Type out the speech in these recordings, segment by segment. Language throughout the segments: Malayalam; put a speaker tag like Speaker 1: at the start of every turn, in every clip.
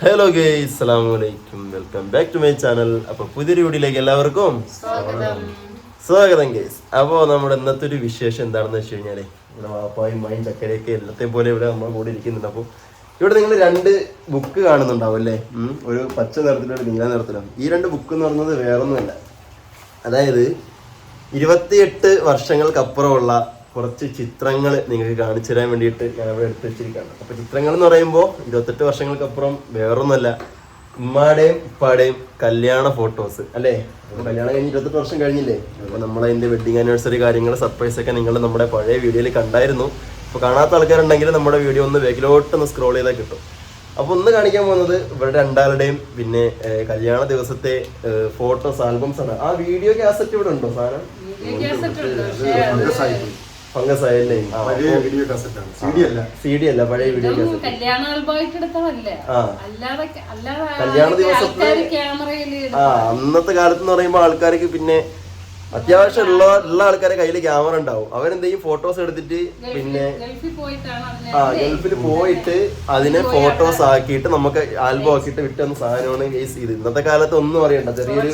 Speaker 1: ഹലോ ഗേ അലൈക്കും welcome back to my channel അപ്പൊ പുതിയൊരു വീഡിയോയിലേക്ക് എല്ലാവർക്കും സ്വാഗതം. ഗേസ് അപ്പോൾ നമ്മുടെ ഇന്നത്തെ ഒരു വിശേഷം എന്താണെന്ന് വെച്ച് കഴിഞ്ഞാൽ നമ്മുടെ വാപ്പായും മായും ചക്കരയൊക്കെ എല്ലാത്തെയും പോലെ ഇവിടെ നമ്മൾ കൂടെ ഇരിക്കുന്നുണ്ട്. അപ്പോൾ ഇവിടെ നിങ്ങൾ രണ്ട് ബുക്ക് കാണുന്നുണ്ടാവും അല്ലേ? ഒരു പച്ച നിറത്തിലും ഒരു നീല നിറത്തിലും. ഈ രണ്ട് ബുക്ക് എന്ന് പറയുന്നത് വേറൊന്നുമല്ല. അതായത് ഇരുപത്തിയെട്ട് വർഷങ്ങൾക്കപ്പുറമുള്ള കുറച്ച് ചിത്രങ്ങൾ നിങ്ങൾക്ക് കാണിച്ചു തരാൻ വേണ്ടിയിട്ട് ഞാൻ അവിടെ എടുത്ത് വെച്ചിരിക്കുകയാണ് അപ്പൊ ചിത്രങ്ങൾ എന്ന് പറയുമ്പോൾ ഇരുപത്തെട്ട് വർഷങ്ങൾക്കപ്പുറം വേറൊന്നുമല്ല ഉമ്മാടെയും ഉപ്പാടെയും കല്യാണ ഫോട്ടോസ് അല്ലേ കല്യാണം കഴിഞ്ഞ് ഇരുപത്തെട്ട് വർഷം കഴിഞ്ഞില്ലേ അപ്പൊ നമ്മളതിന്റെ വെഡിങ് ആനിവേഴ്സറി കാര്യങ്ങൾ സർപ്രൈസ് ഒക്കെ നിങ്ങൾ നമ്മുടെ പഴയ വീഡിയോയിൽ കണ്ടായിരുന്നു അപ്പൊ കാണാത്ത ആൾക്കാരുണ്ടെങ്കിൽ നമ്മുടെ വീഡിയോ ഒന്ന് വേഗിലോട്ട് ഒന്ന് സ്ക്രോൾ ചെയ്താൽ കിട്ടും അപ്പൊ ഒന്ന് കാണിക്കാൻ പോകുന്നത് ഇവരുടെ രണ്ടാളുടെയും പിന്നെ കല്യാണ ദിവസത്തെ ഫോട്ടോസ് ആൽബംസ് ആണ് ആ വീഡിയോ കാസറ്റ് ഇവിടെ ഉണ്ടോ സാധനം ഫംഗസ് ആയല്ലേ
Speaker 2: പഴയ വീഡിയോ കാസറ്റാണ് സി ഡി അല്ല
Speaker 1: സി ഡി അല്ല പഴയ വീഡിയോ കാസറ്റ്
Speaker 3: കല്യാണ ആൽബമായിട്ട് എടുത്തതല്ലേ. അല്ലാതെ അല്ലാതെ
Speaker 1: കല്യാണ ആ അന്നത്തെ കാലത്ത് എന്ന് പറയുമ്പോൾ ആൾക്കാർക്ക് പിന്നെ അത്യാവശ്യം ഉള്ള ഉള്ള ആൾക്കാരെ കയ്യിൽ ക്യാമറ ഉണ്ടാവും. അവരെന്തെങ്കിലും ഫോട്ടോസ് എടുത്തിട്ട് പിന്നെ ആ ഗൾഫിൽ പോയിട്ട് അതിനെ ഫോട്ടോസ് ആക്കിയിട്ട് നമുക്ക് ആൽബം ആക്കിയിട്ട് വിട്ടുന്ന സാധനമാണ് ഗെയ്സ് ഇത് ഇന്നത്തെ കാലത്ത് ഒന്നും അറിയണ്ട. ചെറിയൊരു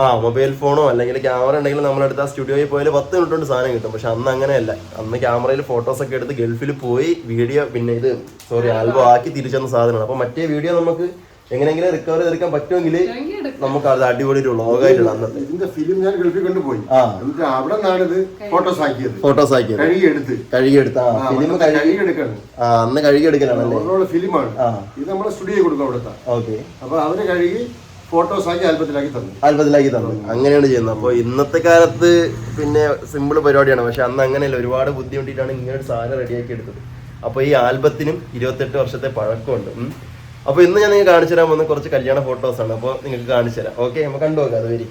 Speaker 1: ആ മൊബൈൽ ഫോണോ അല്ലെങ്കിൽ ക്യാമറ ഉണ്ടെങ്കിൽ നമ്മളെടുത്ത് ആ സ്റ്റുഡിയോയിൽ പോയാൽ പത്ത് മിനിറ്റ് കൊണ്ട് സാധനം കിട്ടും. പക്ഷെ അന്ന് അങ്ങനെയല്ല. അന്ന് ക്യാമറയിൽ ഫോട്ടോസ് ഒക്കെ എടുത്ത് ഗൾഫിൽ പോയി വീഡിയോ പിന്നെ ഇത് സോറി ആൽബം ആക്കി തിരിച്ചു വന്ന സാധനമാണ്. അപ്പൊ മറ്റേ വീഡിയോ നമുക്ക് എങ്ങനെയെങ്കിലും റിക്കവർ ചെയ്തെടുക്കാൻ പറ്റുമെങ്കിൽ നമുക്ക് അത് അടിപൊളി ഒരു ലോകമായിട്ടുള്ള അന്നത്തെ.
Speaker 2: ഇതിന്റെ ഫിലിം ഞാൻ ഗൾഫിൽ കൊണ്ടുപോയി. എന്നിട്ട് അവിടെ നിന്നാണിത് ഇത് ഫോട്ടോസ് ആക്കിയത്.
Speaker 1: ഫോട്ടോസ് ആക്കിയത്.
Speaker 2: കഴുകിയെടുത്ത്.
Speaker 1: കഴുകിയെടുത്ത. ആ ഫിലിം
Speaker 2: കഴുകിയെടുക്കാണ്
Speaker 1: കഴുകി
Speaker 2: കഴുകി
Speaker 1: ആ അന്ന് കഴുകിയെടുക്കലാണല്ലേ?
Speaker 2: ഓരോരോ ഫിലിമാണ് ഇത് നമ്മളെ സ്റ്റുഡിയോ കൊടുക്കും അവിടുത്തെ
Speaker 1: ഓക്കെ.
Speaker 2: അപ്പൊ അവർ കഴുകി ഫോട്ടോസ് ആക്കി ആൽബത്തിലാക്കി തന്നു.
Speaker 1: ആൽബത്തിലാക്കി തന്നു. അങ്ങനെയാണ് ചെയ്യുന്നത്. അപ്പോൾ ഇന്നത്തെ കാലത്ത് പിന്നെ സിമ്പിൾ പരിപാടിയാണ്. പക്ഷെ അന്ന് അങ്ങനെയല്ല. ഒരുപാട് ബുദ്ധിമുട്ടിയിട്ടാണ് ഇങ്ങനെ ഒരു സാധനം റെഡിയാക്കി എടുത്തത്. അപ്പോൾ ഈ ആൽബത്തിനും ഇരുപത്തെട്ട് വർഷത്തെ പഴക്കമുണ്ട്. അപ്പോൾ ഇന്ന് ഞാൻ നിങ്ങൾക്ക് കാണിച്ചു തരാൻ വന്ന കുറച്ച് കല്യാണ ഫോട്ടോസ് ആണ്. അപ്പോൾ നിങ്ങൾക്ക് കാണിച്ചു തരാം. ഓക്കെ നമുക്ക് കണ്ടു നോക്കാം അത് വരി.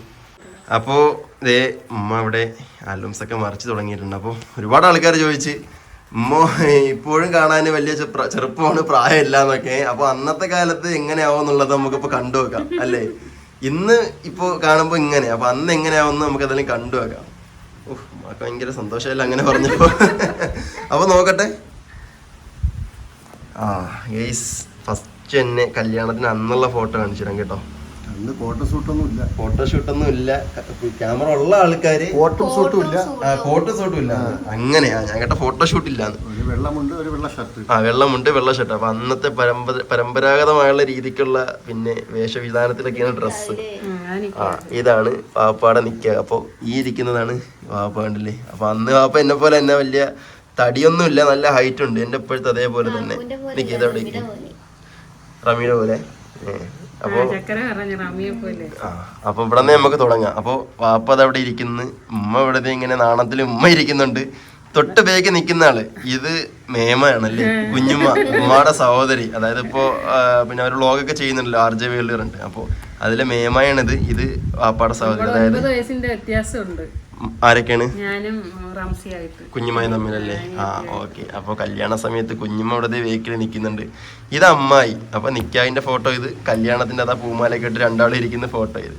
Speaker 1: അപ്പോൾ ഇതേ ഉമ്മ ഇവിടെ ആൽബംസ് ഒക്കെ മറിച്ച് തുടങ്ങിയിട്ടുണ്ട്. അപ്പോൾ ഒരുപാട് ആൾക്കാർ ചോദിച്ച് ഉമ്മ ഇപ്പോഴും കാണാൻ വലിയ ചെറുപ്പമാണ് പ്രായമില്ല എന്നൊക്കെ അപ്പോൾ അന്നത്തെ കാലത്ത് എങ്ങനെയാവും എന്നുള്ളത് നമുക്കിപ്പോൾ കണ്ടു നോക്കാം അല്ലേ? ഇന്ന് ഇപ്പോ കാണുമ്പോൾ ഇങ്ങനെ. അപ്പോൾ അന്ന് എങ്ങനെയാവുമെന്ന് നമുക്ക് അതെല്ലാം കണ്ടു നോക്കാം. ഓഹ് ഉമ്മാക്ക് ഭയങ്കര സന്തോഷമല്ല അങ്ങനെ പറഞ്ഞപ്പോൾ അപ്പോൾ നോക്കട്ടെ. ആ ഗെയ്സ് ഫസ്റ്റ് തന്നെ കല്യാണത്തിന് അന്നുള്ള ഫോട്ടോ കാണിച്ചു തരാം കേട്ടോ.
Speaker 2: അന്ന് ഫോട്ടോഷൂട്ടൊന്നും ഇല്ല.
Speaker 1: ഫോട്ടോഷൂട്ടൊന്നും ഇല്ല. ക്യാമറ ഉള്ള ആൾക്കാര്
Speaker 2: ഫോട്ടോഷൂട്ടും ഇല്ല.
Speaker 1: ഇല്ല. അങ്ങനെയാ. ഞാൻ കേട്ട ഫോട്ടോഷൂട്ട് ഇല്ലാന്ന്.
Speaker 2: ഒരു വെള്ളമുണ്ട് ഒരു വെള്ള ഷർട്ട്
Speaker 1: ആ വെള്ളമുണ്ട് വെള്ള ഷർട്ട് അപ്പൊ അന്നത്തെ പരമ്പര പരമ്പരാഗതമായുള്ള രീതിക്കുള്ള പിന്നെ വേഷവിധാനത്തിലൊക്കെയാണ് ഡ്രസ്സ് ആ ഇതാണ് വാപ്പാടെ നിക്കുക അപ്പോൾ ഈ ഇരിക്കുന്നതാണ് വാപ്പ കണ്ടില്ലേ? അപ്പൊ അന്ന് വാപ്പ എന്നെ പോലെ തന്നെ വലിയ തടിയൊന്നുമില്ല. നല്ല ഹൈറ്റ് ഉണ്ട്. എന്റെ ഇപ്പോഴത്തെ അതേപോലെ തന്നെ. നിക്ക് ഇതവിടെ റമിയുടെ പോലെ. അപ്പോൾ അപ്പൊ
Speaker 3: ചക്കര പറഞ്ഞു റമിയെ പോലെ.
Speaker 1: ആ അപ്പൊ ഇവിടെ നിന്ന് നമുക്ക് തുടങ്ങാം. അപ്പൊ വാപ്പ അത് അവിടെ ഇരിക്കുന്നു. ഉമ്മ ഇവിടെ ഇങ്ങനെ നാണത്തിൽ ഉമ്മ ഇരിക്കുന്നുണ്ട്. തൊട്ട് ബേക്ക് നിൽക്കുന്ന ആൾ. ഇത് മേമയാണല്ലേ? കുഞ്ഞുമ്മ ഉമ്മയുടെ സഹോദരി. അതായത് ഇപ്പോ പിന്നെ അവർ വ്ളോഗൊക്കെ ചെയ്യുന്നുണ്ടല്ലോ ആർ ജെ വേൾഡ് ഉണ്ട് അപ്പോ അതിലെ മേമയാണിത്. ഇത് വാപ്പാടെ സഹോദരി. അതായത്
Speaker 3: വ്യത്യാസമുണ്ട്.
Speaker 1: ആരൊക്കെയാണ്? കുഞ്ഞുമായി തമ്മിലല്ലേ? ആ ഓക്കെ. അപ്പോൾ കല്യാണ സമയത്ത് കുഞ്ഞുമ്മ അവിടെ വെഹിക്കിൾ നിൽക്കുന്നുണ്ട് ഇത് അമ്മായി. അപ്പൊ നിക്കാഹിന്റെ ഫോട്ടോ ഇത്. കല്യാണത്തിന്റെ അതാ പൂമാലയൊക്കെ ഇട്ട് രണ്ടാളും ഇരിക്കുന്ന ഫോട്ടോ ഇത്.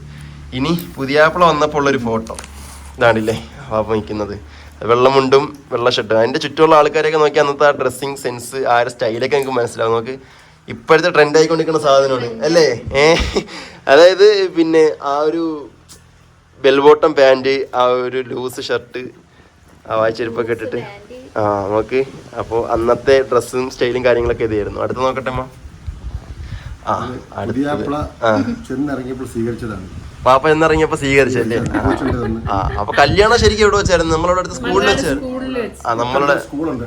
Speaker 1: ഇനി പുതിയാപ്പിള വന്നപ്പോൾ ഉള്ളൊരു ഫോട്ടോ ഇതാണില്ലേ? പാപ്പ നിൽക്കുന്നത് വെള്ളമുണ്ടും വെള്ള ഷർട്ടും അതിന്റെ ചുറ്റുമുള്ള ആൾക്കാരെയൊക്കെ നോക്കി അന്നത്തെ ആ ഡ്രസ്സിങ് സെൻസ് ആ ഒരു സ്റ്റൈലൊക്കെ നമുക്ക് മനസ്സിലാവും. നമുക്ക് ഇപ്പോഴത്തെ ട്രെൻഡ് ആയിക്കൊണ്ടിരിക്കുന്ന സാധനമാണ്. അല്ലേ? ഏ? അതായത് പിന്നെ ആ ഒരു ബെൽബോട്ടം പാന്റ് ആ ഒരു ലൂസ് ഷർട്ട് ആ വായിച്ചെരുപ്പൊക്കെ ഇട്ടിട്ട്. ആ നമുക്ക് അപ്പോൾ അന്നത്തെ ഡ്രസ്സും സ്റ്റൈലും കാര്യങ്ങളൊക്കെ ഇതായിരുന്നു അടുത്ത് നോക്കട്ടെ അമ്മ. ആ
Speaker 2: ചെന്നിറങ്ങിയപ്പോൾ സ്വീകരിച്ചതാണ്.
Speaker 1: പാപ്പ എന്നിറങ്ങിയപ്പോ സ്വീകരിച്ചല്ലേ ആ. അപ്പൊ കല്യാണം ശരിക്കും എവിടെ വെച്ചായിരുന്നു? നമ്മളവിടെ അടുത്ത് സ്കൂളിൽ വെച്ചായിരുന്നു. ആ നമ്മളുടെ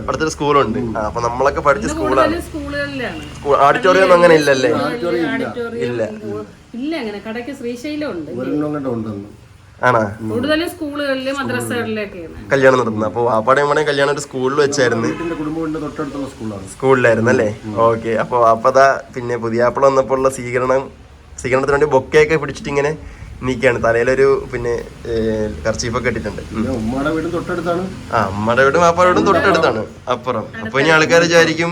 Speaker 1: അടുത്തൊരു സ്കൂളുണ്ട്. ആ അപ്പൊ നമ്മളൊക്കെ പഠിച്ച സ്കൂളാണ്. സ്കൂൾ ഓഡിറ്റോറിയം ഒന്നും അങ്ങനെ ഇല്ലല്ലേ? ഇല്ല
Speaker 3: ഇല്ല അങ്ങനെ. കടയ്ക്ക് ശ്രീശൈലം ഉണ്ട്.
Speaker 1: ആണോ?
Speaker 3: കൂടുതലും സ്കൂളുകളിലും മദ്രസകളിലൊക്കെയാണ്.
Speaker 1: കല്യാണം നടത്തുന്നത്. അപ്പൊ വാപ്പാടെ അമ്മയുടെയും കല്യാണം ഒരു സ്കൂളിൽ വെച്ചായിരുന്നു. സ്കൂളിലായിരുന്നു അല്ലേ? ഓക്കെ. അപ്പൊ വാപ്പതാ പിന്നെ പുതിയാപ്പിള വന്നപ്പോൾ ഉള്ള സ്വീകരണം സ്വീകരണത്തിന് വേണ്ടി ബൊക്കയൊക്കെ പിടിച്ചിട്ട് ഇങ്ങനെ നീക്കാണ്. തലയിലൊരു പിന്നെ കർച്ചീഫൊക്കെ ഇട്ടിട്ടുണ്ട്.
Speaker 2: ഉമ്മയുടെ വീടും തൊട്ടടുത്താണ്.
Speaker 1: ആ അമ്മയുടെ വീടും വാപ്പാടെ വീടും തൊട്ടടുത്താണ്. അപ്പുറം. അപ്പൊ ഇനി ആൾക്കാർ വിചാരിക്കും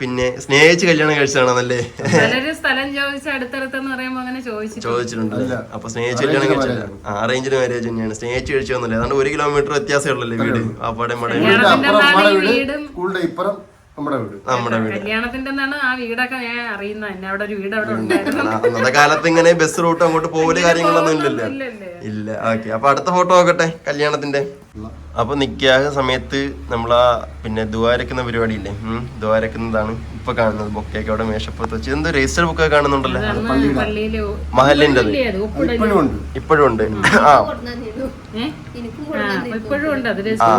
Speaker 1: പിന്നെ സ്നേഹിച്ച് കല്യാണം കഴിച്ചതാണെന്നല്ലേ
Speaker 3: പലരും സ്ഥലം ചോദിച്ച് അടുത്തടുത്തെന്ന് പറയുമ്പോ അങ്ങനെ ചോദിച്ചിട്ട്
Speaker 1: ചോദിച്ചിട്ടുണ്ട്. അപ്പൊ സ്നേഹിച്ച് കല്യാണം കഴിച്ചത്. ആ അറേഞ്ച്ഡ് മാരേജ് തന്നെയാണ്. സ്നേഹിച്ച് കഴിച്ചതൊന്നുമില്ല അതുകൊണ്ട് ഒരു കിലോമീറ്റർ വ്യത്യാസമേ ഉള്ളല്ലേ വീട്?
Speaker 2: അപ്പാടെ ഇപ്പുറം നമ്മുടെ വീട്.
Speaker 1: നമ്മുടെ വീട്.
Speaker 3: കല്യാണത്തിന്റെ ആ വീടൊക്കെ ഞാൻ അവിടെ ഒരു വീട് അവിടെ ഉണ്ടായിരുന്നു.
Speaker 1: അന്നത്തെ കാലത്ത് ഇങ്ങനെ ബസ് റൂട്ട് അങ്ങോട്ട് പോകൽ കാര്യങ്ങളൊന്നും ഇല്ലല്ലോ.
Speaker 3: ഇല്ലല്ലേ.
Speaker 1: ഇല്ല ഓക്കെ അപ്പൊ അടുത്ത ഫോട്ടോ നോക്കട്ടെ കല്യാണത്തിന്റെ. അപ്പൊ നിക്കാഹ സമയത്ത് നമ്മളാ പിന്നെ ദ്വാരക്കുന്ന പരിപാടി ഇല്ലേ ഉം ദ്വാരക്കുന്നതാണ് ഇപ്പൊ കാണുന്നത്. ബൊക്കെയൊക്കെ അവിടെ മേശപ്പുറത്ത് വെച്ച്. എന്തോ രജിസ്റ്റർ ബുക്കൊക്കെ കാണുന്നുണ്ടല്ലോ?
Speaker 3: ഇല്ലേ
Speaker 2: ഇപ്പോഴും ഉണ്ട്.
Speaker 1: ആ. ആ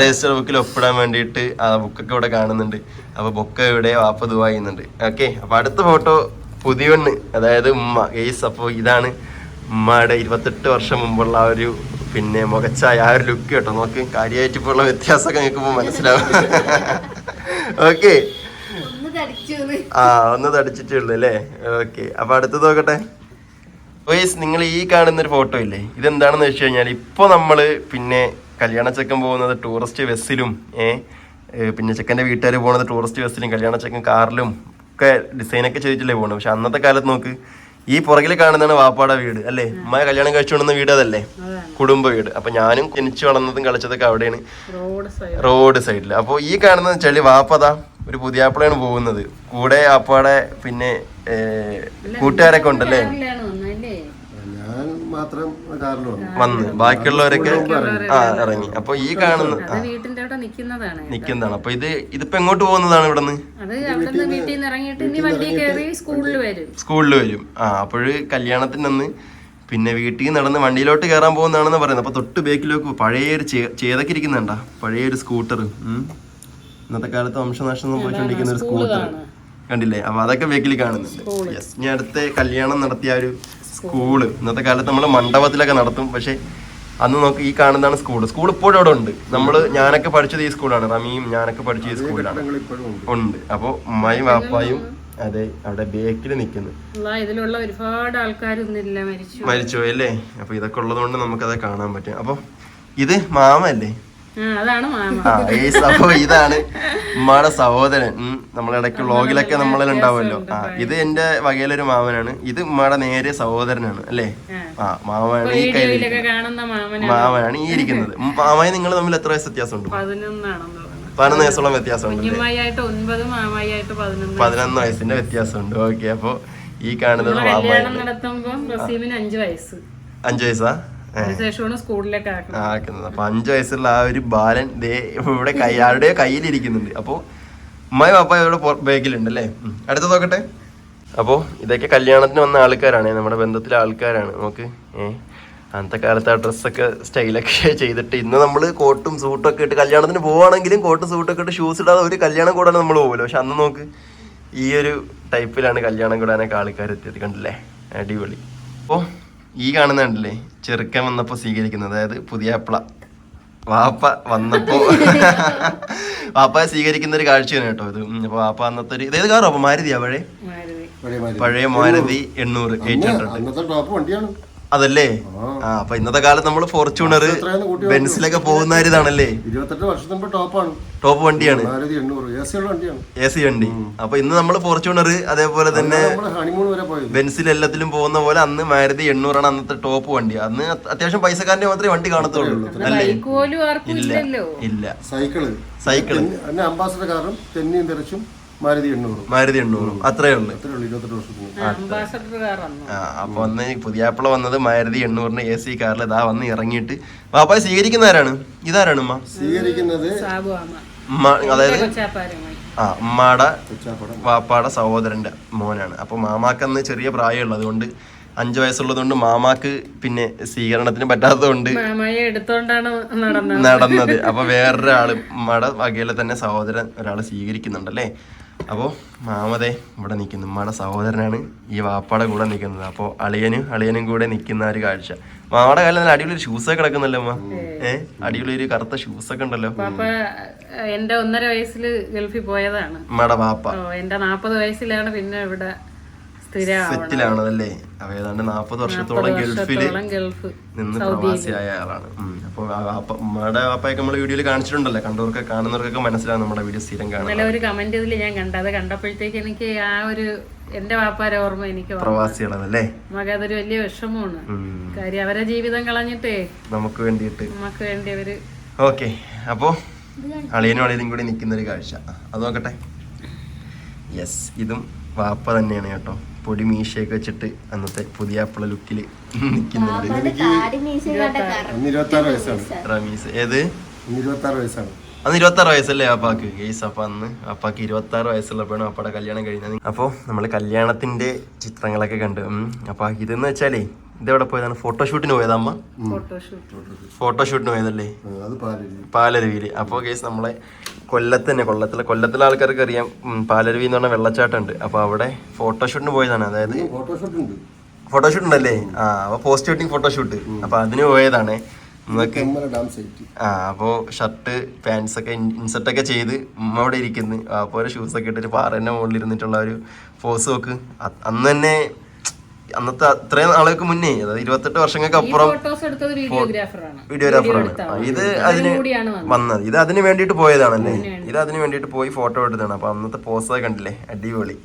Speaker 1: രജിസ്റ്റർ ബുക്കിൽ ഒപ്പിടാൻ. വേണ്ടിയിട്ട് ആ ബുക്കൊക്കെ ഇവിടെ കാണുന്നുണ്ട്. അപ്പൊ ബുക്ക് ഇവിടെ വാപ്പ ദുവാ ചെയ്യുന്നുണ്ട്. ഓക്കെ അപ്പൊ അടുത്ത ഫോട്ടോ പുതിയൊന്ന് അതായത് ഉമ്മ ഗെയ്സ് അപ്പോൾ ഇതാണ് ഉമ്മയുടെ ഇരുപത്തെട്ട് വർഷം മുമ്പുള്ള ആ ഒരു പിന്നെ മുഖച്ചായ ആ ഒരു ലുക്ക് കേട്ടോ. നോക്ക് കാര്യമായിട്ട് ഇപ്പോൾ ഉള്ള വ്യത്യാസമൊക്കെ നിങ്ങൾക്ക് ഇപ്പോൾ മനസ്സിലാവും. ഓക്കെ ആ ഒന്ന് തടിച്ചിട്ടേ ഉള്ളൂ അല്ലേ? ഓക്കെ അപ്പൊ അടുത്തത് നോക്കട്ടെ. വയസ് നിങ്ങൾ ഈ കാണുന്ന ഒരു ഫോട്ടോ ഇല്ലേ? ഇതെന്താണെന്ന് വെച്ച് കഴിഞ്ഞാൽ ഇപ്പോൾ നമ്മൾ പിന്നെ കല്യാണ ചെക്കൻ പോകുന്നത് ടൂറിസ്റ്റ് ബസ്സിലും ഏ ഏ, പിന്നെ ചെക്കന്റെ വീട്ടുകാർ പോകുന്നത് ടൂറിസ്റ്റ് ബസ്സിലും കല്യാണ ചെക്കൻ കാറിലും ഒക്കെ ഡിസൈനൊക്കെ ചെയ്തിട്ടല്ലേ പോകുന്നത്? പക്ഷെ അന്നത്തെ കാലത്ത് നോക്ക് ഈ പുറകിൽ കാണുന്നതാണ് വാപ്പാടെ വീട് അല്ലേ ഉമ്മ കല്യാണം കഴിച്ചു കൊണ്ടുവന്ന വീട് അതല്ലേ കുടുംബ വീട് അപ്പൊ ഞാനും ജനിച്ചു വളർന്നതും കളിച്ചതൊക്കെ അവിടെയാണ്
Speaker 3: റോഡ് സൈഡ്
Speaker 1: റോഡ് സൈഡിൽ അപ്പോൾ ഈ കാണുന്ന വെച്ചാൽ വാപ്പതാ ഒരു പുതിയാപ്പിളയാണ് പോകുന്നത് കൂടെ വാപ്പാടെ പിന്നെ കൂട്ടുകാരൊക്കെ ഉണ്ടല്ലേ
Speaker 2: ഞാൻ മാത്രം കാറിൽ വന്നു.
Speaker 1: ബാക്കിയുള്ളവരൊക്കെ ആ ഇറങ്ങി. അപ്പൊ ഈ കാണുന്ന
Speaker 3: അത് വീട്ടിന്റെ അവിടെ നിക്കുന്നതാണ്
Speaker 1: നിക്കുന്നതാണ്. അപ്പൊ ഇത് ഇതിപ്പോ എങ്ങോട്ട് പോകുന്നതാണ് ഇവിടുന്ന്?
Speaker 3: അത് അവിടെ നിന്ന് വീട്ടിൽ നിന്ന് ഇറങ്ങിയിട്ട് ഇനി വണ്ടി കയറി സ്കൂളിൽ വരും.
Speaker 1: സ്കൂളിൽ വരും. ആ അപ്പോഴ് കല്യാണത്തിനന്ന് പിന്നെ വീട്ടിൽ നിന്ന് നടന്ന് വണ്ടിയിലോട്ട് കയറാൻ പോകുന്നതാണെന്ന് പറയുന്നത് അപ്പൊ തൊട്ട് ബേക്കിലേക്ക് പഴയ ഒരു ചേ- ചേതൊക്കെ ഇരിക്കുന്നുണ്ടാ പഴയ ഒരു സ്കൂട്ടർ ഇന്നത്തെ കാലത്ത് വംശനാശം സംഭവിച്ചുകൊണ്ടിരിക്കുന്ന ഒരു സ്കൂട്ടർ. കണ്ടില്ലേ? അപ്പൊ അതൊക്കെ ബേക്കിൽ കാണുന്നുണ്ട്. യെസ് ഇനി അടുത്ത കല്യാണം നടത്തിയ ഒരു സ്കൂൾ. ഇന്നത്തെ കാലത്ത് നമ്മൾ മണ്ഡപത്തിലൊക്കെ നടത്തും. പക്ഷെ അന്ന് നോക്ക് ഈ കാണുന്നതാണ് സ്കൂൾ സ്കൂൾ ഇപ്പോഴും അവിടെ ഉണ്ട്. നമ്മൾ ഞാനൊക്കെ പഠിച്ചത് ഈ സ്കൂളാണ്. റമിയും ഞാനൊക്കെ പഠിച്ച ഈ സ്കൂളിലാണ്
Speaker 2: ഇപ്പോഴും ഉണ്ട്.
Speaker 1: അപ്പൊ അപ്പോൾ ഉമ്മായും വാപ്പായും അതെ അവിടെ ബേക്കിൽ നിൽക്കുന്നു
Speaker 3: അല്ലാ, ഇതിലുള്ള ഒരുപാട് ആൾക്കാരൊന്നുമില്ല മരിച്ചു.
Speaker 1: മരിച്ചു അല്ലേ? അപ്പൊ ഇതൊക്കെ ഉള്ളതുകൊണ്ട് നമുക്കത് കാണാൻ പറ്റും. അപ്പൊ ഇത് മാമല്ലേ
Speaker 3: മാമ
Speaker 1: ആ അപ്പൊ ഇതാണ് ഉമ്മയുടെ സഹോദരൻ. നമ്മളെ ഇടയ്ക്ക് വ്ളോഗിലൊക്കെ നമ്മളിൽ ഉണ്ടാവുമല്ലോ. ആ ഇത് എന്റെ വകയിലൊരു മാമനാണ്. ഇത് ഉമ്മയുടെ നേരെ സഹോദരനാണ് അല്ലേ? ആ. മാമനാണ് ഈ കയ്യിൽ മാമനാണ്. ഈ ഇരിക്കുന്നത്. മാമായി നിങ്ങൾ തമ്മിൽ എത്ര വയസ്സ് വ്യത്യാസമുണ്ട്? പതിനൊന്ന് വയസ്സോളം വ്യത്യാസമുണ്ട്
Speaker 3: പതിനൊന്ന്
Speaker 1: വയസ്സിന്റെ വ്യത്യാസമുണ്ട്. ഓക്കെ അപ്പൊ ഈ കാണുന്നത്
Speaker 3: മാമായി അഞ്ചു വയസ്സ്? ആക്കുന്നത്.
Speaker 1: അപ്പൊ അഞ്ചു വയസ്സുള്ള ആ ഒരു ബാലൻ ദേ ഇവിടെ കൈ ആരുടെയോ കയ്യിലിരിക്കുന്നുണ്ട്. അപ്പോ ഉമ്മായി പാപ്പ ഇവിടെ ബാഗിലുണ്ട് അല്ലേ. അടുത്ത നോക്കട്ടെ. അപ്പോ ഇതൊക്കെ കല്യാണത്തിന് വന്ന ആൾക്കാരാണ്. നമ്മുടെ ബന്ധത്തിലെ ആൾക്കാരാണ്. നമുക്ക് ഏ അന്നത്തെ കാലത്ത് ആ ഡ്രസ്സൊക്കെ സ്റ്റൈലൊക്കെ ചെയ്തിട്ട് ഇന്ന് നമ്മൾ കോട്ടും സൂട്ടും ഒക്കെ ഇട്ട് കല്യാണത്തിന് പോവാണെങ്കിലും കോട്ടും സൂട്ടൊക്കെ ഇട്ട് ഷൂസ് ഇടാതെ ഒരു കല്യാണം കൂടാനും നമ്മൾ പോകുമല്ലോ പക്ഷെ അന്ന് നോക്ക് ഈ ഒരു ടൈപ്പിലാണ് കല്യാണം കൂടാനൊക്കെ ആൾക്കാർ എത്തിയത്. കണ്ടില്ലേ? അടിപൊളി. അപ്പോൾ ഈ കാണുന്നുണ്ടല്ലേ ചെറുക്കൻ വന്നപ്പോൾ സ്വീകരിക്കുന്നത്. അതായത് പുതിയ അപ്പള വാപ്പ വന്നപ്പോ. വാപ്പ സ്വീകരിക്കുന്ന ഒരു കാഴ്ചയാണ് കേട്ടോ ഇത്. അപ്പൊ വാപ്പ അന്നത്തെ ഒരു ഇതേത് കാറോ അപ്പൊ മാരുതിയാ പഴയ?
Speaker 3: മാരുതി.
Speaker 2: പഴയ
Speaker 1: മാരുതി. എണ്ണൂറ് എയ്റ്റ് ഹൺഡ്രഡ്.
Speaker 2: അന്നത്തെ ടോപ്പ് വണ്ടിയാണ്.
Speaker 1: അതല്ലേ? ആ. അപ്പൊ ഇന്നത്തെ കാലത്ത് നമ്മൾ ഫോർച്യൂണർ ബെൻസിലൊക്കെ പോകുന്ന ഇതാണല്ലേ
Speaker 2: ഇരുപത്തെട്ട് വർഷത്തിന് മുമ്പ് ടോപ്പാണ്.
Speaker 1: ടോപ്പ് വണ്ടിയാണ്.
Speaker 2: എ സി ഉള്ള വണ്ടിയാണ്.
Speaker 1: എ വണ്ടി. അപ്പൊ ഇന്ന് നമ്മൾ ഫോർച്യൂണർ അതേപോലെ തന്നെ
Speaker 2: നമ്മൾ ഹണിമൂൺ വരെ പോയത്.
Speaker 1: ബെൻസിൽ എല്ലാത്തിലും പോകുന്ന പോലെ അന്ന് മാരുതി എണ്ണൂറാണ് അന്നത്തെ ടോപ്പ് വണ്ടി. അന്ന് അത് അത്യാവശ്യം പൈസക്കാരന്റെ മാത്രമേ വണ്ടി കാണത്തുള്ളൂ. അല്ലേ?
Speaker 3: ബൈക്ക് ആർക്കും ഇല്ലല്ലോ.
Speaker 1: ഇല്ല.
Speaker 2: സൈക്കിൾ
Speaker 1: സൈക്കിൾ
Speaker 2: അമ്പാസിഡർ അംബാസഡർ കാറും തെന്നിയും തെറിച്ചും മാരുതി എണ്ണൂറും.
Speaker 1: മാരുതി എണ്ണൂറും. അത്രേ ഉള്ളു.
Speaker 2: അത്രേ ഉള്ളൂ ഇരുപത്തെട്ട് വർഷത്തിന്
Speaker 3: അംബാസഡർ കാർ വന്നു
Speaker 1: ആ അപ്പൊ അന്ന് പുതിയാപ്പിള വന്നത് മാരുതി എണ്ണൂറിന് എ സി കാറിൽ ഇതാ വന്ന് ഇറങ്ങിയിട്ട്. വാപ്പായ സ്വീകരിക്കുന്ന ആരാണ് ഇതാരാണ് ഉമ്മ?
Speaker 2: സ്വീകരിക്കുന്നത്
Speaker 1: ഉമ്മ അതായത് ആ ഉമ്മാടെ വാപ്പാടെ സഹോദരന്റെ മോനാണ്. അപ്പൊ മാമാക്കന്ന് ചെറിയ പ്രായമുള്ളത് അതുകൊണ്ട് അഞ്ചു വയസ്സുള്ളത് കൊണ്ട് മാമാക്ക് പിന്നെ സ്വീകരണത്തിന്
Speaker 3: പറ്റാത്തതുകൊണ്ട് നടന്നത്.
Speaker 1: അപ്പൊ വേറൊരാൾ ഉമ്മാടെ വകയിലെ തന്നെ സഹോദരൻ ഒരാൾ സ്വീകരിക്കുന്നുണ്ടല്ലേ? അപ്പോ മാമതെ ഇവിടെ നിൽക്കുന്നു. ഉമ്മയുടെ സഹോദരനാണ് ഈ വാപ്പയുടെ കൂടെ നിൽക്കുന്നത്. അപ്പോൾ അളിയനും അളിയനും കൂടെ നിൽക്കുന്ന ഒരു കാഴ്ച. മാമയുടെ കാലം നല്ല അടിപൊളി ഷൂസൊക്കെ കിടക്കുന്നല്ലോ അമ്മ ഏഹ് അടിപൊളി ഒരു കറുത്ത ഷൂസൊക്കെ ഉണ്ടല്ലോ.
Speaker 3: എന്റെ ഒന്നര വയസ്സിൽ ഗൾഫിൽ പോയതാണ്.
Speaker 1: ഉമ്മയുടെ വാപ്പ.
Speaker 3: എന്റെ നാപ്പത് വയസ്സിലാണ് പിന്നെ ഇവിടെ സ്ഥിരമാവണം
Speaker 1: അപ്പൊ ഏതാണ്ട് നാപ്പത് വർഷത്തോളം
Speaker 3: ഗൾഫിൽ
Speaker 1: നിന്ന് പ്രവാസിയായ ആളാണ്. അപ്പോൾ അപ്പൊ നമ്മുടെ വാപ്പയൊക്കെ നമ്മൾ വീഡിയോയിൽ കാണിച്ചിട്ടുണ്ടല്ലോ. കണ്ടവർക്ക് കാണുന്നവർക്കൊക്കെ മനസ്സിലാകും നമ്മുടെ വീഡിയോ സ്ഥിരം കാണാൻ
Speaker 3: ഇന്നലെ ഒരു കമന്റ് ഇതിൽ ഞാൻ കണ്ടത് കണ്ടപ്പോഴത്തേക്ക് എനിക്ക് ആ ഒരു എന്റെ വാപ്പാരെ ഓർമ്മ എനിക്ക്.
Speaker 1: പ്രവാസികളല്ലേ
Speaker 3: നമുക്ക് അതൊരു വലിയ വിഷമമാണ്. കാര്യം അവരെ ജീവിതം കളഞ്ഞിട്ടേ
Speaker 1: നമുക്ക് വേണ്ടിയിട്ട്.
Speaker 3: നമുക്ക് വേണ്ടി അവർ
Speaker 1: ഓക്കെ. അപ്പോൾ അളിയനും അളിയനും കൂടി നിൽക്കുന്ന ഒരു കാഴ്ച. അത് നോക്കട്ടെ. യെസ് ഇതും വാപ്പ തന്നെയാണ് കേട്ടോ. പൊടി മീശയൊക്കെ വെച്ചിട്ട് അന്നത്തെ പുതിയ അപ്പള ലുക്കിൽ നിൽക്കുന്നുണ്ട്.
Speaker 2: അന്ന് ഇരുപത്തി ആറ് വയസ്സാണ്
Speaker 1: റമീസ് ഏത്?
Speaker 2: ഇരുപത്തി ആറ് വയസ്സാണ്.
Speaker 1: അന്ന് ഇരുപത്തി ആറ് വയസ്സല്ലേ അപ്പാക്ക്? ഗെയ്സ് അപ്പൊ അന്ന് അപ്പാക്ക് ഇരുപത്തി ആറ് വയസ്സുള്ളപ്പോഴാണ് അപ്പയുടെ കല്യാണം കഴിഞ്ഞത്. അപ്പോൾ നമ്മൾ കല്യാണത്തിന്റെ ചിത്രങ്ങളൊക്കെ കണ്ടു. അപ്പൊ ഇതെന്ന് വെച്ചാലേ ഇതെവിടെ പോയതാണ്? ഫോട്ടോഷൂട്ടിന് പോയത് അമ്മ?
Speaker 3: ഫോട്ടോഷൂട്ട്.
Speaker 1: ഫോട്ടോഷൂട്ടിന് പോയതല്ലേ?
Speaker 2: പാലരുവിയിൽ അത് പാലരി
Speaker 1: പാലരുവിയിൽ അപ്പോൾ കേസ് നമ്മളെ കൊല്ലത്ത് തന്നെ കൊല്ലത്തിലെ കൊല്ലത്തിലെ ആൾക്കാർക്ക് അറിയാം പാലരുവി എന്ന് പറഞ്ഞ വെള്ളച്ചാട്ടം ഉണ്ട് അപ്പോൾ അവിടെ ഫോട്ടോഷൂട്ടിന് പോയതാണ്. അതായത്
Speaker 2: ഫോട്ടോഷൂട്ട് ഉണ്ട്.
Speaker 1: ഫോട്ടോഷൂട്ട് ഉണ്ടല്ലേ? ആ അപ്പോൾ പോസ്റ്റ് വെഡിങ് ഫോട്ടോഷൂട്ട് അപ്പോൾ അതിന് പോയതാണ്. നമുക്ക്
Speaker 2: തെമ്മല ഡാം സൈറ്റ്
Speaker 1: ആ അപ്പോൾ ഷർട്ട് പാൻസ് ഒക്കെ ഇൻസെർട്ട് ഒക്കെ ചെയ്ത് ഉമ്മ അവിടെ ഇരിക്കുന്നു. അപ്പോൾ ഒരു ഷൂസ് ഒക്കെ ഇട്ടിട്ട് പാറേന്റെ മുകളിൽ ഇരുന്നിട്ടുള്ള ഒരു പോസ് നോക്ക്. അന്ന് തന്നെ അന്നത്തെ അത്രയും നാളുകൾക്ക് മുന്നേ അതായത് ഇരുപത്തെട്ട് വർഷങ്ങൾക്ക് അപ്പുറം
Speaker 3: വീഡിയോഗ്രാഫറാണ്
Speaker 1: ഇത് അതിന്
Speaker 3: വന്നത്.
Speaker 1: ഇത് അതിന് വേണ്ടിയിട്ട് പോയതാണല്ലേ? ഇത് അതിന് വേണ്ടിയിട്ട് പോയി ഫോട്ടോ എടുത്തതാണ്. അപ്പൊ അന്നത്തെ പോസ്റ്റ് കണ്ടില്ലേ? അടിപൊളി.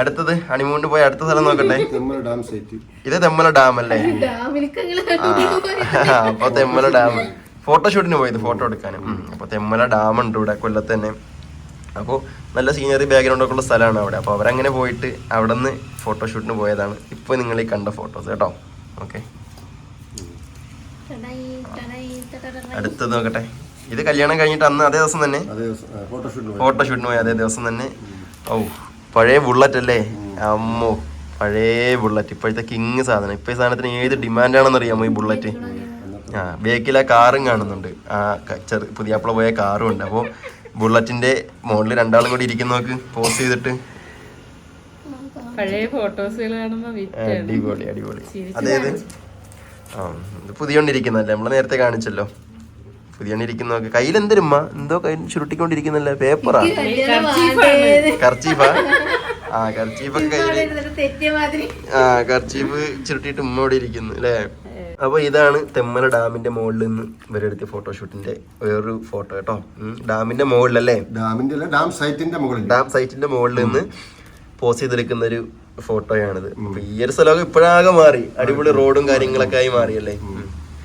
Speaker 1: അടുത്തത് ഹണിമൂണിന് പോയി അടുത്ത സ്ഥലം നോക്കട്ടെ.
Speaker 2: തെമ്മല ഡാം സൈറ്റ്
Speaker 1: ഇത് തെമ്മല ഡാം അല്ലേ? അപ്പൊ തെമ്മല ഡാം. ഫോട്ടോഷൂട്ടിന് പോയത് ഫോട്ടോ എടുക്കാനും. അപ്പൊ തെമ്മല ഡാം ഉണ്ട് ഇവിടെ കൊല്ലത്ത് തന്നെ. അപ്പോൾ നല്ല സീനറി ബാക്ക്ഗ്രൗണ്ട് ഒക്കെ ഉള്ള സ്ഥലമാണ് അവിടെ. അപ്പോൾ അവരങ്ങനെ പോയിട്ട് അവിടെ നിന്ന് ഫോട്ടോഷൂട്ടിന് പോയതാണ്. ഇപ്പോൾ നിങ്ങൾ ഈ കണ്ട ഫോട്ടോസ് കേട്ടോ. ഓക്കെ അടുത്തത് നോക്കട്ടെ. ഇത് കല്യാണം കഴിഞ്ഞിട്ട് അന്ന് അതേ ദിവസം തന്നെ?
Speaker 2: ഫോട്ടോഷൂട്ടിന് പോയി.
Speaker 1: അതേ ദിവസം തന്നെ. ഓ പഴയ ബുള്ളറ്റ് അല്ലേ? അമ്മോ പഴയ ബുള്ളറ്റ് ഇപ്പോഴത്തെ കിങ് സാധനം. ഇപ്പോൾ ഈ സാധനത്തിന് ഏത് ഡിമാൻഡാണെന്ന് അറിയാമോ ഈ ബുള്ളറ്റ് ആ ബേക്കിലെ കാറും കാണുന്നുണ്ട്. ആ ചെറു പുതിയാപ്പിള പോയ കാറും ഉണ്ട്. അപ്പോൾ ബുള്ളറ്റിന്റെ മുകളിൽ രണ്ടാളും കൂടി ഇരിക്കുന്ന നോക്ക്. പോസ് ചെയ്തിട്ട്.
Speaker 3: പഴയ ഫോട്ടോസുകൾ കാണുമ്പോ വിറ്റാണ്
Speaker 1: അടിപൊളി അടിപൊളി. അതായത് ആ ഇത് പുതിയോണ്ടിരിക്കുന്നല്ലേ നമ്മൾ നേരത്തെ കാണിച്ചല്ലോ. പുതിയോണ്ടിരിക്കുന്ന നോക്ക്. കയ്യിൽ എന്തിനുമ്മ എന്തോ കയ്യിൽ ചുരുട്ടിക്കൊണ്ടിരിക്കുന്നല്ലേ? പേപ്പറാ. കർച്ചീഫാ? ആ കർച്ചീഫൊക്കെ കയ്യിൽ ആ കർച്ചീഫ് ചുരുട്ടിയിട്ട് ഉമ്മ ഇവിടെ ഇരിക്കുന്നു അല്ലേ? അപ്പൊ ഇതാണ് തെമ്മല ഡാമിന്റെ മുകളിൽ നിന്ന് ഇവരെടുത്ത ഫോട്ടോഷൂട്ടിന്റെ വേറൊരു ഫോട്ടോ കേട്ടോ. ഡാമിന്റെ ഡാമിന്റെ മുകളിലല്ലേ?
Speaker 2: ഡാമിന്റെ അല്ല ഡാം സൈറ്റിന്റെ മുകളിൽ.
Speaker 1: ഡാം സൈറ്റിന്റെ മുകളിൽ നിന്ന് പോസ് ചെയ്തെടുക്കുന്ന ഒരു ഫോട്ടോയാണിത് ഈ ഒരു സ്ഥലമൊക്കെ ഇപ്പോഴാകെ മാറി. അടിപൊളി റോഡും കാര്യങ്ങളൊക്കെ ആയി മാറിയല്ലേ.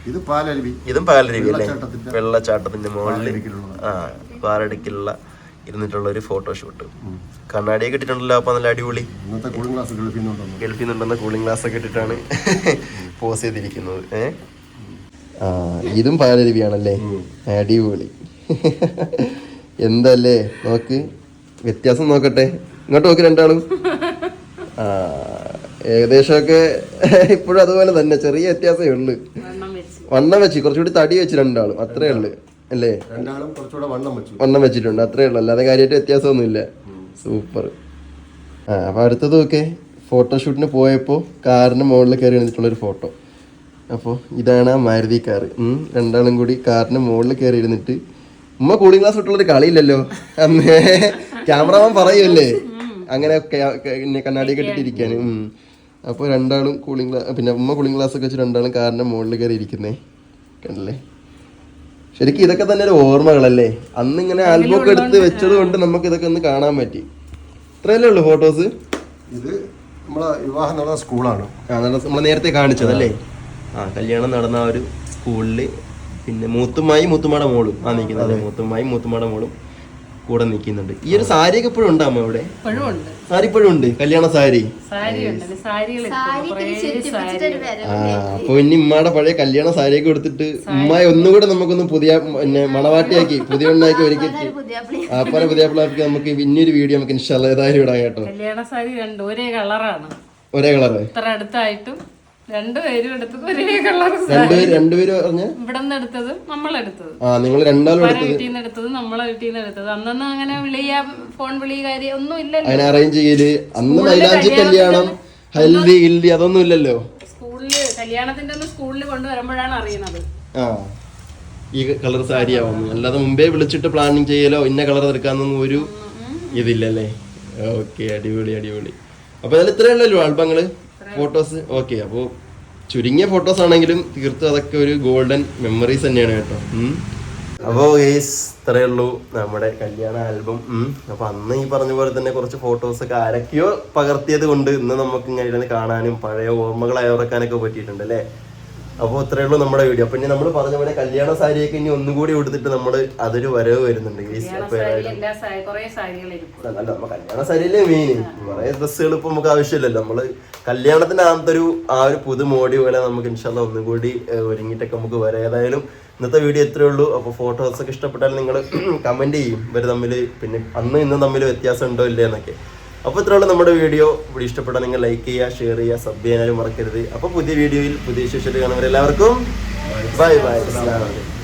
Speaker 2: ഇത് പാലരുവി.
Speaker 1: ഇതും പാലരുവി അല്ലേ?
Speaker 2: വെള്ളച്ചാട്ടത്തിന്റെ-
Speaker 1: മുകളിൽ. ആ പാലടുക്കിലുള്ള ഇരുന്നിട്ടുള്ള ഒരു ഫോട്ടോഷൂട്ട് കണ്ണാടിയൊക്കെ ഇട്ടിട്ടുണ്ടല്ലോ അപ്പൊ നല്ല അടിപൊളി.
Speaker 2: ഇന്നത്തെ കൂളിംഗ് ക്ലാസ് ഗൾഫിൽ നിന്നുണ്ടെന്ന്?
Speaker 1: കൂളിംഗ് ഗ്ലാസ് ഒക്കെ ഇട്ടിട്ടാണ് പോസ് ചെയ്തിരിക്കുന്നത്. ഏ? ആ ഇതും പാലരുവിയാണല്ലേ? അടിപൊളി. എന്തല്ലേ? നോക്ക്. വ്യത്യാസം നോക്കട്ടെ. ഇങ്ങോട്ട് നോക്ക് രണ്ടാളും. ആ ഏകദേശമൊക്കെ ഇപ്പോഴും അതുപോലെ തന്നെ ചെറിയ വ്യത്യാസമേ ഉള്ളു.
Speaker 3: വണ്ണം വെച്ച്.
Speaker 1: കുറച്ചുകൂടി തടി വെച്ച് രണ്ടാളും. അത്രേ ഉള്ളു. അല്ലേ?
Speaker 2: രണ്ടാളും കുറച്ചുകൂടെ വണ്ണം വെച്ചു.
Speaker 1: വണ്ണം വെച്ചിട്ടുണ്ട്. അത്രേ ഉള്ളൂ. അല്ലാതെ കാര്യമായിട്ട് വ്യത്യാസമൊന്നുമില്ല. സൂപ്പർ. ആ അപ്പോൾ അടുത്തത് ഓക്കെ ഫോട്ടോഷൂട്ടിന് പോയപ്പോൾ കാറിന് മുകളിൽ കയറി ഇരുന്നിട്ടുള്ളൊരു ഫോട്ടോ. അപ്പോൾ ഇതാണ് ആ മാരുതി കാർ രണ്ടാളും കൂടി കാറിന് മുകളിൽ കയറി ഇരുന്നിട്ട് ഉമ്മ കൂളിംഗ് ഗ്ലാസ് ഇട്ടുള്ളൊരു കളിയില്ലല്ലോ? അമ്മേ ക്യാമറമാൻ പറയുമല്ലേ അങ്ങനെ കണ്ണാടി കെട്ടിട്ടിരിക്കാൻ അപ്പോൾ രണ്ടാളും കൂളിംഗ് ഗ്ലാസ് പിന്നെ ഉമ്മ കൂളിംഗ് ഗ്ലാസ് ഒക്കെ വെച്ച് രണ്ടാളും കാറിന്റെ മുകളിൽ കയറി ഇരിക്കുന്നേ. കണ്ടല്ലേ? ശരിക്കും ഇതൊക്കെ തന്നെ ഒരു ഓർമ്മകളല്ലേ? അന്ന് ഇങ്ങനെ ആൽബം ഒക്കെ എടുത്ത് വെച്ചത് കൊണ്ട് നമുക്ക് ഇതൊക്കെ ഒന്ന് കാണാൻ പറ്റി. ഇത്രയല്ലേ ഉള്ളു ഫോട്ടോസ്
Speaker 2: ഇത് നമ്മളെ വിവാഹം നടന്ന സ്കൂളാണ്.
Speaker 1: നമ്മൾ നേരത്തെ കാണിച്ചതല്ലേ? ആ. കല്യാണം നടന്ന ആ ഒരു സ്കൂളിൽ പിന്നെ മൂത്തുമായി മൂത്തുമാടെ മോളും. ആ നിൽക്കുന്നത്. മൂത്തുമായി മൂത്തുമാടെ മോളും കൂടെ നിൽക്കുന്നുണ്ട്. ഈ ഒരു സാരിയൊക്കെ ഇപ്പോഴും ഉണ്ടാമോ ഇവിടെ സാരി. ഇപ്പോഴും ഉണ്ട് കല്യാണ സാരി
Speaker 3: സാരി ഉണ്ട് സാരികൾ സാരി
Speaker 1: ആ അപ്പൊ ഇനി ഉമ്മയുടെ പഴയ കല്യാണ സാരിയൊക്കെ കൊടുത്തിട്ട് ഉമ്മയെ ഒന്നുകൂടെ നമുക്കൊന്ന് പുതിയ പിന്നെ മണവാട്ടിയാക്കി പുതിയ ഉണ്ടാക്കി ഒരുക്കി അപ്പനെ പുതിയ പിള്ളേർക്ക് നമുക്ക് ഇനിയൊരു വീഡിയോ നമുക്ക് ഇൻഷാല്ല ഏതായാലും ഇടാം കേട്ടോ.
Speaker 3: കല്യാണ സാരി രണ്ട് ഒരേ കളറാണ്.
Speaker 1: ഒരേ കളറ്.
Speaker 3: ഇത്ര അടുത്തായിട്ടും രണ്ടുപേരും എടുത്തത് ഒരേ കളർ
Speaker 1: രണ്ടുപേര് രണ്ടുപേര് പറഞ്ഞ?
Speaker 3: ഇവിടെ നിന്ന് എടുത്തതും. നമ്മളെടുത്തത്
Speaker 1: ആ നിങ്ങൾ രണ്ടാളും എടുത്തത്.
Speaker 3: വീട്ടിൽ നിന്ന് എടുത്തത് നമ്മളെ വീട്ടിൽ നിന്ന് എടുത്തത്. അന്നൊന്നും അങ്ങനെ വിളിയാ ഫോൺ വിളി കാര്യം ഒന്നും ഇല്ലല്ലോ.
Speaker 1: അതിനെ അറേഞ്ച് ചെയ്യൽ. അന്ന് മൈലാഞ്ചി കല്യാണം ഹൽദി ഗിൽദി അതൊന്നും ഇല്ലല്ലോ.
Speaker 3: സ്കൂളിൽ കല്യാണത്തിന്റെ ഒന്ന് സ്കൂളിൽ കൊണ്ടുവരുമ്പോഴാണ് അറിയുന്നത്.
Speaker 1: ആ. ഈ കളർ സാരി ആവുന്നു അല്ലാതെ മുമ്പേ വിളിച്ചിട്ട് പ്ലാനിങ് ചെയ്യലോ ഇന്ന കളർ എടുക്കാന്നൊന്നും ഒരു ഇതില്ലല്ലേ? ഓക്കെ അടിപൊളി അടിപൊളി. അപ്പൊ അതിൽ ഇത്രയേ ഉള്ളല്ലോ ആൽബങ്ങൾ? ഫോട്ടോസ് ഓക്കെ അപ്പോൾ ചുരുങ്ങിയ ഫോട്ടോസ് ആണെങ്കിലും തീർത്തും അതൊക്കെ ഒരു ഗോൾഡൻ മെമ്മറീസ് തന്നെയാണ് കേട്ടോ. അപ്പോൾ ഗേസ് ഇത്രയേ ഉള്ളൂ നമ്മുടെ കല്യാണ ആൽബം അപ്പോൾ അന്ന് ഈ പറഞ്ഞ പോലെ തന്നെ കുറച്ച് ഫോട്ടോസ് ഒക്കെ ആരൊക്കെയോ പകർത്തിയത് കൊണ്ട് ഇന്ന് നമുക്ക് ഇങ്ങനെ കാണാനും പഴയ ഓർമ്മകൾ അയവറക്കാനൊക്കെ പറ്റിയിട്ടുണ്ട് അല്ലേ? അപ്പോൾ ഇത്രയേ ഉള്ളൂ നമ്മുടെ വീഡിയോ. അപ്പൊ ഇനി നമ്മൾ പറഞ്ഞ പോലെ കല്യാണ സാരിയൊക്കെ ഇനി ഒന്നുകൂടി കൊടുത്തിട്ട് നമ്മൾ അതൊരു വരവ് വരുന്നുണ്ട്.
Speaker 3: കല്യാണ
Speaker 1: അപ്പൊ
Speaker 3: എല്ലാ സാരി കുറേ സാരികൾ ഇരിക്കും
Speaker 1: അല്ല നമ്മ കല്യാണ സാരിയല്ലേ മെയിൻ കുറെ ഡ്രസ്സുകൾ ഇപ്പൊ നമുക്ക് ആവശ്യമില്ലല്ലോ. നമ്മൾ കല്യാണത്തിന്റെ ആകത്തെ ഒരു ആ ഒരു പുതു മോഡി പോലെ നമുക്ക് ഇൻഷാല്ല ഒന്നും കൂടി ഏഹ്, ഒരുങ്ങിയിട്ടൊക്കെ നമുക്ക് വരാം. ഏതായാലും ഇന്നത്തെ വീഡിയോ എത്രയേ ഉള്ളൂ. അപ്പോൾ ഫോട്ടോസ് ഒക്കെ ഇഷ്ടപ്പെട്ടാൽ നിങ്ങൾ കമന്റ് ചെയ്യും. ഇവർ തമ്മിൽ പിന്നെ അന്നും ഇന്നും തമ്മിൽ വ്യത്യാസം ഉണ്ടോ ഇല്ലേ എന്നൊക്കെ. അപ്പോൾ ഇത്രയുള്ള നമ്മുടെ വീഡിയോ. ഇവിടെ ഇഷ്ടപ്പെട്ടാൽ നിങ്ങൾ ലൈക്ക് ചെയ്യുക ഷെയർ ചെയ്യുക സബ് ചെയ്യാനും മറക്കരുത്. അപ്പോൾ പുതിയ വീഡിയോയിൽ പുതിയ വിശേഷത്തിൽ കാണുന്നവരെല്ലാവർക്കും ബൈ ബൈ അസ്സലാമു അലൈക്കും